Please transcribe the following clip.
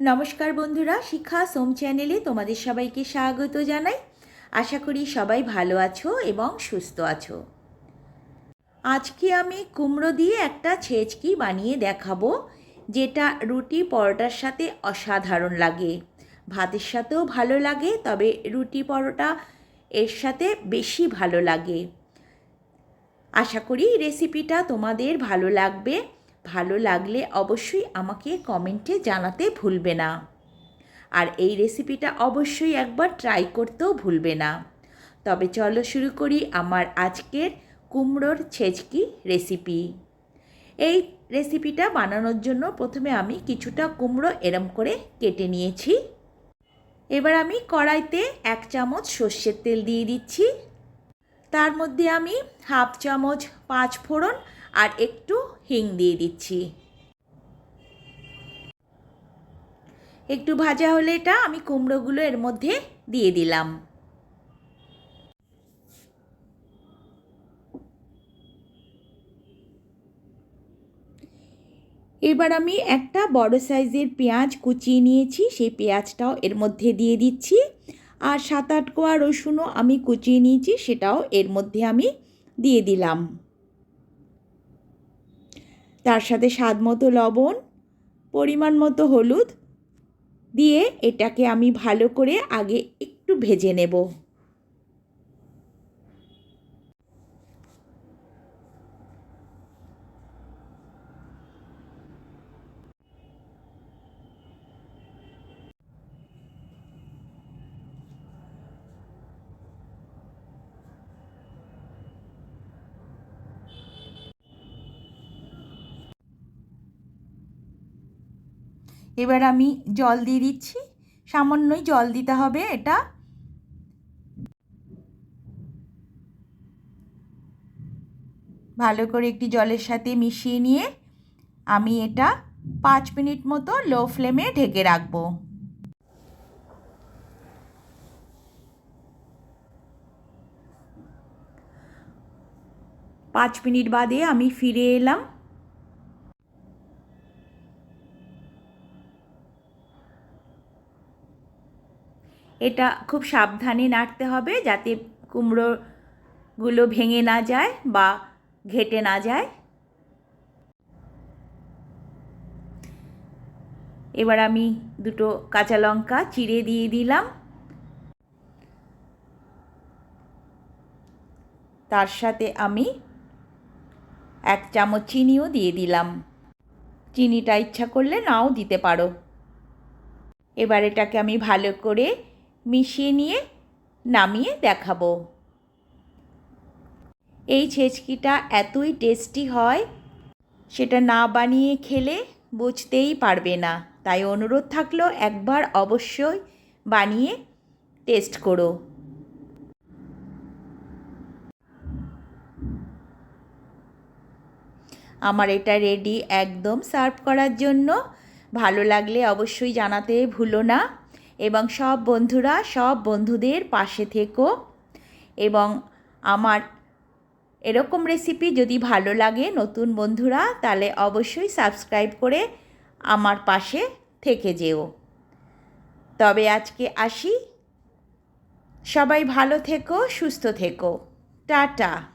নমস্কার বন্ধুরা শিক্ষা সোম চ্যানেলে তোমাদের সবাইকে স্বাগত জানাই। আশা করি সবাই ভালো আছো এবং সুস্থ আছো। আজকে আমি কুমড়ো দিয়ে একটা ছেচকি বানিয়ে দেখাবো, যেটা রুটি পরোটার সাথে অসাধারণ লাগে। ভাতের সাথেও ভালো লাগে, তবে রুটি পরোটা এর সাথে বেশি ভালো লাগে। আশা করি রেসিপিটা তোমাদের ভালো লাগবে। ভালো লাগলে অবশ্যই আমাকে কমেন্টে জানাতে ভুলবে না। আর এই রেসিপিটা অবশ্যই একবার ট্রাই করতেও ভুলবে না। তবে চলো শুরু করি আমার আজকের কুমড়োর ছেচকি রেসিপি। এই রেসিপিটা বানানোর জন্য প্রথমে আমি কিছুটা কুমড়ো এরম করে কেটে নিয়েছি। এবার আমি কড়াইতে এক চামচ সর্ষের তেল দিয়ে দিচ্ছি। তার মধ্যে আমি হাফ চামচ পাঁচ ফোড়ন আর একটু হিং দিয়ে দিচ্ছি। একটু ভাজা হলে এটা আমি কুমড়োগুলো এর মধ্যে দিয়ে দিলাম। এবার আমি একটা বড় সাইজের পেঁয়াজ কুচিয়ে নিয়েছি, সেই পেঁয়াজটাও এর মধ্যে দিয়ে দিচ্ছি। আর সাত আট কোয়া রসুনও আমি কুচিয়ে নিয়েছি, সেটাও এর মধ্যে আমি দিয়ে দিলাম। তার সাথে স্বাদ মতো লবণ, পরিমাণ মতো হলুদ দিয়ে এটাকে আমি ভালো করে আগে একটু ভেজে নেব। এবার আমি জল দিয়ে দিচ্ছি। সামান্যই জল দিতে হবে এটা। ভালো করে একটি জলের সাথে মিশিয়ে নিয়ে আমি এটা পাঁচ মিনিট মতো লো ফ্লেমে ঢেকে রাখব। পাঁচ মিনিট বাদে আমি ফিরে এলাম। এটা খুব সাবধানে নাড়তে হবে যাতে কুমড়োগুলো ভেঙে না যায় বা ঘেটে না যায়। এবার আমি দুটো কাঁচা লঙ্কা চিড়ে দিয়ে দিলাম। তার সাথে আমি এক চামচ চিনিও দিয়ে দিলাম। চিনিটা ইচ্ছা করলে নাও দিতে পারো। এবার এটাকে আমি ভালো করে মিশিয়ে নিয়ে নামিয়ে দেখাবো। এই ছেচকিটা এতই টেস্টি হয়, সেটা না বানিয়ে খেলে বুঝতেই পারবে না। তাই অনুরোধ থাকল একবার অবশ্যই বানিয়ে টেস্ট করো। আমার এটা রেডি একদম সার্ভ করার জন্য। ভালো লাগলে অবশ্যই জানাতে ভুলো না। এবং সব বন্ধুরা, সব বন্ধুদের পাশে থেকো। এবং আমার এরকম রেসিপি যদি ভালো লাগে নতুন বন্ধুরা, তাহলে অবশ্যই সাবস্ক্রাইব করে আমার পাশে থেকে যেও। তবে আজকে আসি। সবাই ভালো থেকো, সুস্থ থেকো। টাটা।